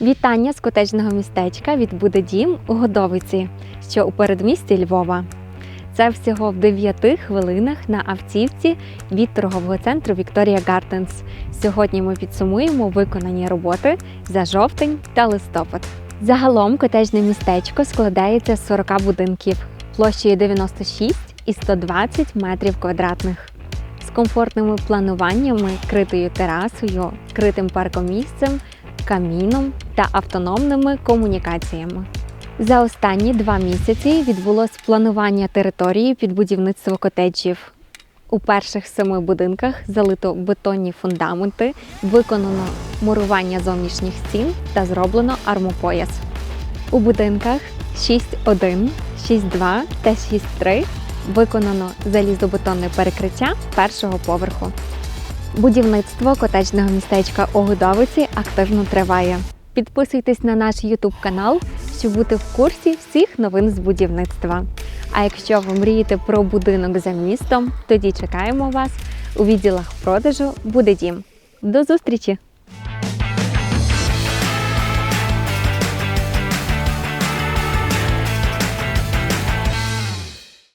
Вітання з котеджного містечка від Буде Дім у Годовиці, що у передмісті Львова. Це всього в 9 хвилинах на автівці від торгового центру Вікторія Гарденс. Сьогодні ми підсумуємо виконані роботи за жовтень та листопад. Загалом котеджне містечко складається з 40 будинків площею 96 і 120 метрів квадратних з комфортними плануваннями, критою терасою, критим паркомісцем, каміном та автономними комунікаціями. За останні два місяці відбулось планування території під будівництво котеджів. У перших семи будинках залито бетонні фундаменти, виконано мурування зовнішніх стін та зроблено армопояс. У будинках 6.1, 6.2 та 6.3 виконано залізобетонне перекриття першого поверху. Будівництво котечного містечка Огудовиці активно триває. Підписуйтесь на наш YouTube канал, щоб бути в курсі всіх новин з будівництва. А якщо ви мрієте про будинок за містом, тоді чекаємо вас у відділах продажу Буде дім. До зустрічі!